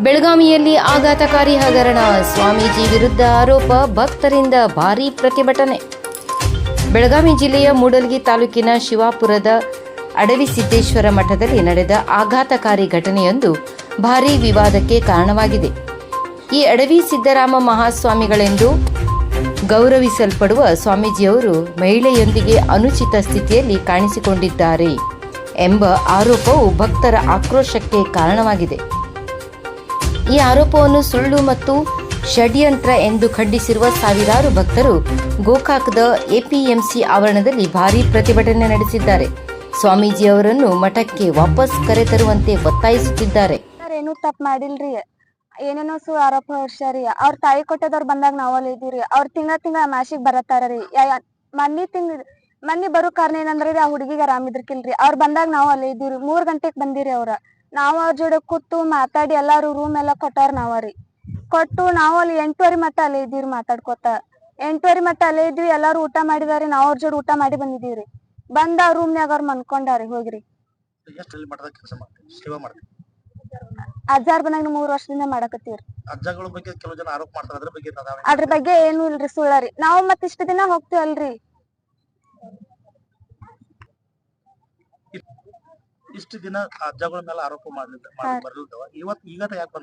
ಬೆಳಗಾವಿಯಲ್ಲಿ ಆಘಾತಕಾರಿ ಹಗರಣ. ಸ್ವಾಮೀಜಿ ವಿರುದ್ಧ ಆರೋಪ, ಭಕ್ತರಿಂದ ಭಾರೀ ಪ್ರತಿಭಟನೆ. ಬೆಳಗಾವಿ ಜಿಲ್ಲೆಯ ಮೂಡಲಗಿ ತಾಲೂಕಿನ ಶಿವಾಪುರದ ಅಡವಿ ಸಿದ್ದೇಶ್ವರ ಮಠದಲ್ಲಿ ನಡೆದ ಆಘಾತಕಾರಿ ಘಟನೆಯೊಂದು ಭಾರೀ ವಿವಾದಕ್ಕೆ ಕಾರಣವಾಗಿದೆ. ಈ ಅಡವಿ ಸಿದ್ದರಾಮ ಮಹಾಸ್ವಾಮಿಗಳೆಂದು ಗೌರವಿಸಲ್ಪಡುವ ಸ್ವಾಮೀಜಿಯವರು ಮಹಿಳೆಯೊಂದಿಗೆ ಅನುಚಿತ ಸ್ಥಿತಿಯಲ್ಲಿ ಕಾಣಿಸಿಕೊಂಡಿದ್ದಾರೆ ಎಂಬ ಆರೋಪವು ಭಕ್ತರ ಆಕ್ರೋಶಕ್ಕೆ ಕಾರಣವಾಗಿದೆ. ಈ ಆರೋಪವನ್ನು ಸುಳ್ಳು ಮತ್ತು ಷಡ್ಯಂತ್ರ ಎಂದು ಖಂಡಿಸಿರುವ ಸಾವಿರಾರು ಭಕ್ತರು ಗೋಕಾಕ್ದ ಎಪಿಎಂಸಿ ಆವರಣದಲ್ಲಿ ಭಾರೀ ಪ್ರತಿಭಟನೆ ನಡೆಸಿದ್ದಾರೆ. ಸ್ವಾಮೀಜಿಯವರನ್ನು ಮಠಕ್ಕೆ ವಾಪಸ್ ಕರೆತರುವಂತೆ ಒತ್ತಾಯಿಸುತ್ತಿದ್ದಾರೆ. ತಪ್ಪು ಏನೇನೋ ಸು ಆರೋಪ ಹೊಡ್ಸ್ಯಾರಿ ಅವ್ರ ತಾಯಿ ಕೊಟ್ಟದವ್ರು ಬಂದಾಗ ನಾವಲ್ಲಿ ಇದೀವ್ರಿ ಅವ್ರ ತಿಂಗಳ ತಿಂಗಳ ಮಾಸಿಗ್ ಬರತ್ತಾರೀ ಮನ್ನಿ ತಿಂಗ್, ಮನ್ನಿ ಬರೋ ಕಾರಣ ಏನಂದ್ರೆ ರೀ ಆ ಹುಡುಗಿಗೆ ಆರಾಮ್ ಇದ್ರಕಿಲ್ರಿ. ಅವ್ರ ಬಂದಾಗ ನಾವು ಅಲ್ಲೇ ಇದೀವ್ರಿ ಮೂರ್ ಗಂಟೆಗೆ ಬಂದಿರಿ ಅವ್ರ. ನಾವ್ ಅವ್ರ ಜೋಡಿ ಕೂತು ಮಾತಾಡಿ ಎಲ್ಲಾರು ರೂಮ್ ಎಲ್ಲ ಕೊಟ್ಟಾರ ನಾವರಿ. ಕೊಟ್ಟು ನಾವ್ ಅಲ್ಲಿ ಎಂಟುವರಿ ಮಟ್ಟ ಅಲ್ಲೇ ಇದೀವ್ರಿ ಮಾತಾಡ್ಕೊತ. ಎಂಟುವರಿ ಮಟ್ಟ ಅಲ್ಲೇ ಇದ್ವಿ ಎಲ್ಲಾರು ಊಟ ಮಾಡಿದಾರಿ ನಾವ್ ಅವ್ರ ಜೋಡಿ ಊಟ ಮಾಡಿ ಬಂದಿದೀವ್ರಿ ಬಂದ ರೂಮ್ ರೂಮ್ನ್ಯಾಗ ಅವ್ರ ಮನ್ಕೊಂಡಾರಿ ಹೋಗ್ರಿ. ಎಷ್ಟು ಅಲ್ಲಿ ಮಠದಾಗ ಕೆಲಸ ಮಾಡ್ತೀವಿ ಸೇವಾ ಮಾಡ್ತೀವಿ ಅಜ್ಜಾರ್ ಬಂದಾಗ ಮೂರ್ ವರ್ಷದಿಂದ ಮಾಡಕತ್ತೀವ್ರಿ. ಅಜ್ಜಗಳ ಬಗ್ಗೆ ಕೆಲವು ಜನ ಆರೋಪ ಮಾಡ್ತಾರೆ ಅದ್ರ ಬಗ್ಗೆ ಅದ್ರ ಬಗ್ಗೆ ಏನು ಇಲ್ರಿ ಸುಳ್ಳಾರಿ. ನಾವ್ ಮತ್ ಇಷ್ಟ ದಿನ ಹೋಗ್ತೀವಲ್ರಿ ಇಷ್ಟು ದಿನ ಅಜ್ಜಗಳ ಮೇಲೆ ಆರೋಪ ಮಾಡ್ಲಿಲ್ಲ. ಬರ್ಲಿಲ್ದವ ಇವತ್ ಈಗ ಯಾಕೆ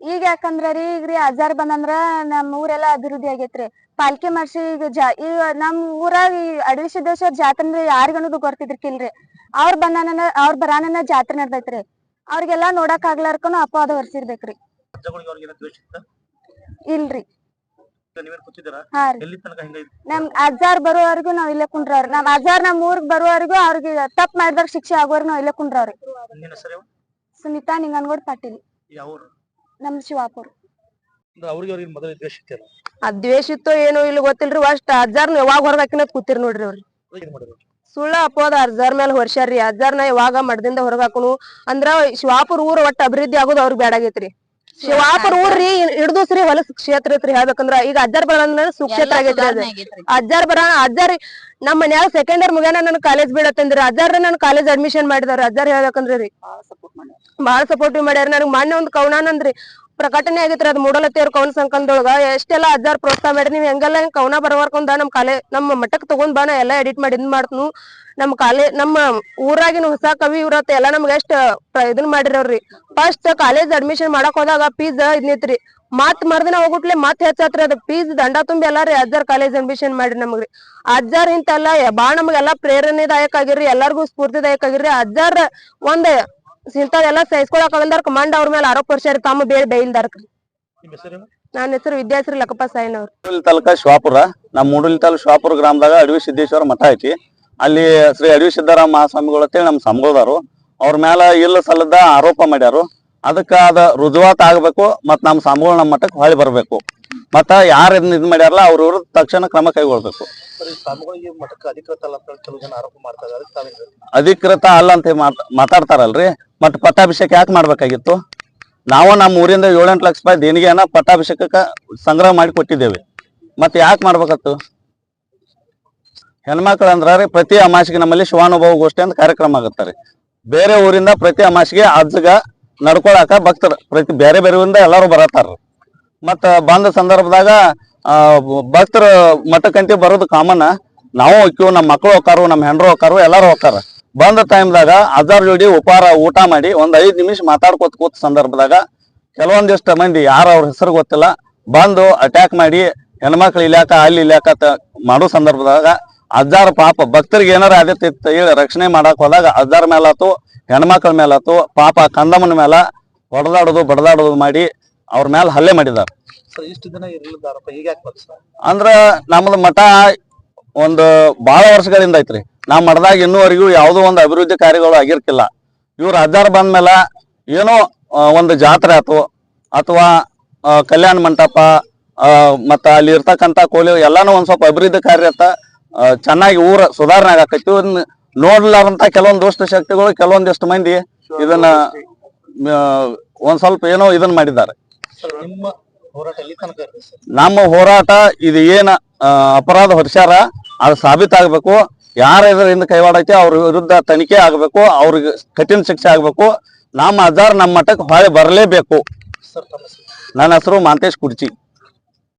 ಈಗ ಯಾಕಂದ್ರ ರೀ ಈಗ ರೀ ಅಜ್ಜಾರ್ ಬಂದಂದ್ರ ನಮ್ ಊರೆಲ್ಲಾ ಅಭಿವೃದ್ಧಿ ಆಗೇತ್ರಿ. ಪಾಲ್ಕಿ ಮಾಡ್ಸಿ ಈಗ ಜಾ ಈಗ ನಮ್ ಊರಾಗ ಈ ಅಡವಿ ಸಿದ್ದೇಶ್ವರ ಜಾತ್ರೆ ಅಂದ್ರೆ ಯಾರಿಗನ್ನೋದು ಗೊತ್ತಿದ್ರಕಿಲ್ರಿ ಅವ್ರ ಬಂದಾನ ಅವ್ರ ಬರಾನನ ಜಾತ್ರೆ ನಡ್ದೈತ್ರಿ. ಅವ್ರಿಗೆಲ್ಲಾ ನೋಡಕ್ ಆಗ್ಲಾರ್ಕನು ಅಪವಾದ ಹೊರ್ಸಿರ್ಬೇಕ್ರಿ ಅಜ್ಜಗಳಿಗೆ ಅವ್ರಿಗೆ ಏನೋ ದ್ವೇಷ ಇತ್ತ? ಇಲ್ರಿ. ನಮ್ ಅಜ್ಜಾರ್ ಬರೋವರೆಗೂ ನಾವ್ ಇಲ್ಲೇ ಕುಂಡ್ರವ್ರಿ. ನಮ್ ಅಜ್ಜಾರ್ ನಮ್ ಊರ್ಗ್ ಬರೋವರೆಗೂ ಅವ್ರಿಗೆ ತಪ್ಪ ಮಾಡಿದಾಗ ಶಿಕ್ಷೆ ಆಗೋವರೆಗೂ ನಾವ್ ಇಲ್ಲೇ ಕುಂಡ್ರವ್ರಿ. ಸುನಿತಾ ನಿಂಗನ್ಗೋಡ್ ಪಾಟೀಲ್. ನಮ್ ಶಿವಾಪುರ್. ಅಂದ್ರೆ ಅವ್ರಿಗೆ ಅವ್ರಿಗೆ ಮೊದಲು ದ್ವೇಷ ಇತ್ತೋ ಏನೋ ಇಲ್ಲ ಗೊತ್ತಿಲ್ರಿ ಅಷ್ಟ ಅಜ್ಜಾರ್ನ ಯಾವಾಗ ಹೊರಗ್ ಹಾಕಿನತ್ ಕೂತಿರ್ ನೋಡ್ರಿ ಅವ್ರಿ. ಸುಳ್ಳ ಅಪೋದ ಅಜ್ಜಾರ್ ಮೇಲೆ ಹೊರ್ಸ್ಯಾರ್ರಿ. ನಾ ಯಾವಾಗ ಮಡದಿಂದ ಹೊರಗ್ ಹಾಕುನು ಅಂದ್ರ ಶಿವಾಪುರ್ ಊರ್ ಒಟ್ಟ ಅಭಿವೃದ್ಧಿ ಆಗೋದು ಅವ್ರಿಗೆ ಬ್ಯಾಡಾಗೈತ್ರಿ ಶಿವಾಪುರ ಊರ್ರಿ ಹಿಡ್ದೂಸ್ರಿ ಹೊಲಸ್ ಕ್ಷೇತ್ರ ಐತ್ರಿ ಹೇಳ್ಬೇಕಂದ್ರ ಈಗ ಅಜ್ಜಾರ್ ಬರ ಸುಕ್ಷೇತ್ರ ಆಗೈತ್ರಿ ಅದ. ಅಜ್ಜಾರ್ ಬರ ಅಜ್ಜಾರ್ ನಮ್ಮ ಮನ್ಯಾಗ ಸೆಕೆಂಡ್ ಇಯರ್ ಮುಗ್ಯಾನ ನನ್ ಕಾಲೇಜ್ ಬಿಡತ್ತಂದ್ರಿ ಅಜ್ಜಾರ ನನ್ ಕಾಲೇಜ್ ಅಡ್ಮಿಷನ್ ಮಾಡಿದಾರ. ಅಜ್ಜಾರ್ ಹೇಳ್ಬೇಕಂದ್ರಿ ರೀ. ಬಾಳ ಸಪೋರ್ಟಿವ್ ಮಾಡ್ಯಾರ. ನನಗ್ ಮಾನ್ಯ ಒಂದ್ ಕವನಾನಂದ್ರಿ ಪ್ರಕಟಣೆ ಆಗೈತ್ರಿ ಅದ್ ಮೂಡಲತ್ತಿ ಕವನ ಸಂಕಲನದೊಳಗ ಎಷ್ಟೆಲ್ಲಾ ಅಜ್ಜಾರ್ ಪ್ರೋತ್ಸಾಹ ಮಾಡಿ ನೀವ್ ಹೆಂಗೆಲ್ಲ ಹೆಂಗ್ ಕವನ ಬರವರ್ಕೊಂಡ ನಮ್ ಕಾಲೇ ನಮ್ಮ ಮಠಕ್ ತಗೊಂಡ್ ಬಾ ನಾ ಎಲ್ಲಾ ಎಡಿಟ್ ಮಾಡಿ ಇದ್ ಮಾಡ್ತನು. ನಮ್ ಕಾಲೇ ನಮ್ಮ ಊರಾಗಿನ ಹೊಸ ಕವಿ ಇವ್ರತ್ತ ಎಲ್ಲಾ ನಮ್ಗ ಎಷ್ಟ್ ಪ್ರ- ಇದನ್ ಮಾಡಿರವ್ರಿ ಫಸ್ಟ್ ಕಾಲೇಜ್ ಅಡ್ಮಿಷನ್ ಮಾಡಕ್ ಹೋದಾಗ ಫೀಸ್ ಇದ್ನಿತ್ರಿ. ಮತ್ ಮರ್ದಿನ ಹೋಗ್ಬಿಟ್ಲೆ ಮತ್ ಹೆಚ್ಚತ್ರಿ ಅದ್. ಫೀಸ್ ದಂಡ ತುಂಬಿ ಎಲ್ಲಾರಿ ಅಜ್ಜಾರ್ ಕಾಲೇಜ್ ಅಡ್ಮಿಷನ್ ಮಾಡ್ರಿ ನಮಗ್ರಿ. ಅಜ್ಜಾರ್ ಇಂತಲ್ಲ ಬಾಳ ಪ್ರೇರಣೆ ಪ್ರೇರಣೆದಾಯಕ ಆಗಿರ್ರಿ ಎಲ್ಲಾರ್ಗು ಸ್ಫೂರ್ತಿದಾಯಕ ಆಗಿರ್ರಿ. ಅಜ್ಜಾರ್ ಒಂದ್ ಇಂಥದೆಲ್ಲ ಸಹಿಸ್ಕೊಳಕ್ ಆಗಲ್ದಾರ ಕಮಾಂಡ್ ಅವ್ರ ಮೇಲೆ ಆರೋಪ ಹೊರ್ಸ್ಯಾರ ತಮ್ಮ ಬೇರೆ ನಿಮ್ಮ ಹೆಸರು? ನನ್ನ ಹೆಸರು ವಿದ್ಯಾಶ್ರೀ ಲಕ್ಕಪ್ಪ ಸಾಯಿನ್ ಅವ್ರು ತಲಕ ತಾಲೂಕ ಶಿವಾಪುರ. ನಮ್ಮ ಮೂಡಲಿ ತಾಲೂಕು ಶಿವಾಪುರ ಗ್ರಾಮದಾಗ ಅಡವಿ ಸಿದ್ದೇಶ್ವರ ಮಠ ಐತಿ. ಅಲ್ಲಿ ಶ್ರೀ ಅಡವಿ ಸಿದ್ದರಾಮ ಮಹಾಸ್ವಾಮಿಗಳು ಅಂತೇಳಿ ನಮ್ಮ ಸಂಘದವರು. ಅವ್ರ ಮೇಲೆ ಇಲ್ಲ ಸಲ್ಲದ ಆರೋಪ ಮಾಡ್ಯಾರು. ಅದಕ್ಕೆ ಅದ ರುಜುವಾತ್ ಆಗಬೇಕು ಮತ್ತು ನಮ್ಮ ಸ್ವಾಮಿಗಳು ನಮ್ಮ ಮಠಕ್ಕೆ ಹೊಳಿ ಬರಬೇಕು. ಮತ್ತು ಯಾರು ಇದನ್ನ ಇದು ಮಾಡ್ಯಾರಲ್ಲ ಅವ್ರ ತಕ್ಷಣ ಕ್ರಮ ಕೈಗೊಳ್ಬೇಕು. ಅಧಿಕೃತ ಅಲ್ಲ ಅಂತ ಜನ ಆರೋಪ ಮಾಡ್ತಾರೆ. ಅದಕ್ಕೆ ಅಧಿಕೃತ ಅಲ್ಲ ಅಂತ ಮಾತ್- ಮಾತಾಡ್ತಾರಲ್ರಿ. ಮತ್ತು ಪಟ್ಟಾಭಿಷೇಕ ಯಾಕೆ ಮಾಡ್ಬೇಕಾಗಿತ್ತು? ನಾವು ನಮ್ಮ ಊರಿಂದ ಏಳೆಂಟು ಲಕ್ಷ ರೂಪಾಯಿ ದೇಣಿಗೆಯನ್ನ ಪಟ್ಟಾಭಿಷೇಕಕ್ಕ ಸಂಗ್ರಹ ಮಾಡಿ ಕೊಟ್ಟಿದ್ದೇವೆ. ಮತ್ತೆ ಯಾಕೆ ಮಾಡ್ಬೇಕತ್ತು ಹೆಣ್ಮಕ್ಳು ಅಂದ್ರ ಪ್ರತಿ ಅಮಾಸಿಗೆ ನಮ್ಮಲ್ಲಿ ಶಿವಾನುಭವ ಗೋಷ್ಠಿ ಅಂತ ಕಾರ್ಯಕ್ರಮ ಆಗುತ್ತಾರೆ ಬೇರೆ ಊರಿಂದ ಪ್ರತಿ ಅಮಾಸಿಗೆ ಅಜ್ಜಗ ನಡ್ಕೊಳಕ ಭಕ್ತರು, ಪ್ರತಿ ಬೇರೆ ಬೇರೆ ಊರಿಂದ ಎಲ್ಲರೂ ಬರತ್ತಾರ ಮತ್ತ ಬಂದ ಸಂದರ್ಭದಾಗ ಭಕ್ತರು ಮಠಕ್ಕಂತೆ ಬರೋದು ಕಾಮನ್, ನಾವು ಹೋಗ್ತೀವಿ ನಮ್ಮ ಮಕ್ಕಳು ಹೋಗ್ತಾರು ನಮ್ಮ ಹೆಂಡ್ರು ಹೋಗ್ತಾರು ಎಲ್ಲಾರು ಹೋಗ್ತಾರ ಬಂದ ಟೈಮ್ದಾಗ ಅಜ್ಜಾರ್ ಜೋಡಿ ಉಪಹಾರ, ಊಟ ಮಾಡಿ ಒಂದು ಐದು ನಿಮಿಷ ಮಾತಾಡ್ಕೋತ ಕೂತ ಸಂದರ್ಭದಾಗ ಕೆಲವೊಂದಿಷ್ಟು ಮಂದಿ ಯಾರ ಅವ್ರ ಹೆಸರು ಗೊತ್ತಿಲ್ಲ, ಬಂದು ಅಟ್ಯಾಕ್ ಮಾಡಿ ಹೆಣ್ಮಕ್ಳು ಇಲ್ಯಾಕ, ಅಲ್ಲಿ ಇಲ್ಯಾಕ ಅಂತ ಮಾಡೋ ಸಂದರ್ಭದಾಗ ಅಜ್ಜಾರ ಪಾಪ ಭಕ್ತರಿಗೆ ಏನಾರ ಆದ್ಯತೆ ಇತ್ತು ಹೇಳಿ ರಕ್ಷಣೆ ಮಾಡಕ್ ಹೋದಾಗ ಅಜ್ಜಾರ ಮೇಲಾತು ಹೆಣ್ಮಕ್ಳ ಮೇಲಾತು ಪಾಪ ಕಂದಮ್ಮನ ಮೇಲ ಹೊಡೆದಾಡೋದು ಬಡದಾಡೋದು ಮಾಡಿ ಅವ್ರ ಮೇಲೆ ಹಲ್ಲೆ ಮಾಡಿದಾರ. ಇಷ್ಟು ದಿನ ಅಂದ್ರ ನಮ್ದು ಮಠ ಒಂದು ಬಹಳ ವರ್ಷಗಳಿಂದ ಐತ್ರಿ. ನಮ್ಮ ಮಠದಾಗ ಇನ್ನೂವರೆಗೂ ಯಾವುದೋ ಒಂದು ಅಭಿವೃದ್ಧಿ ಕಾರ್ಯಗಳು ಆಗಿರ್ಕಿಲ್ಲ. ಇವ್ರ ಬಂದ ಮೇಲೆ ಏನೋ ಒಂದು ಜಾತ್ರೆ ಆತು ಅಥವಾ ಕಲ್ಯಾಣ ಮಂಟಪ ಮತ್ತ ಅಲ್ಲಿ ಇರ್ತಕ್ಕಂಥ ಕೋಲಿ ಎಲ್ಲಾನು ಒಂದ್ ಸ್ವಲ್ಪ ಅಭಿವೃದ್ಧಿ ಕಾರ್ಯ ಚೆನ್ನಾಗಿ ಊರ ಸುಧಾರಣೆ ಆಗಾಕೈತಿ ಇದನ್ನ ನೋಡ್ಲಾರಂತ ಕೆಲವೊಂದ್ ದುಷ್ಟ ಶಕ್ತಿಗಳು ಕೆಲವೊಂದಿಷ್ಟು ಮಂದಿ ಇದನ್ನ ಒಂದ್ ಸ್ವಲ್ಪ ಏನೋ ಇದನ್ನ ಮಾಡಿದ್ದಾರೆ. ನಿಮ್ಮ ಹೋರಾಟ ಇದು ಏನ ಅಪರಾಧ ಹೊರಿಸ್ಯಾರ ಅದು ಸಾಬೀತಾಗಬೇಕು. ಯಾರ ಇದರಿಂದ ಕೈವಾಡ ಐತಿ ಅವ್ರ ವಿರುದ್ಧ ತನಿಖೆ ಆಗ್ಬೇಕು ಅವ್ರಿಗೆ ಕಠಿಣ ಶಿಕ್ಷೆ ಆಗ್ಬೇಕು. ನಮ್ಮ ಅಜಾರ್ ನಮ್ಮ ಮಠಕ್ಕೆ ಹೊಳೆ ಬರಲೇಬೇಕು? ನನ್ನ ಹೆಸರು ಮಾಂತೇಶ್ ಕುರ್ಚಿ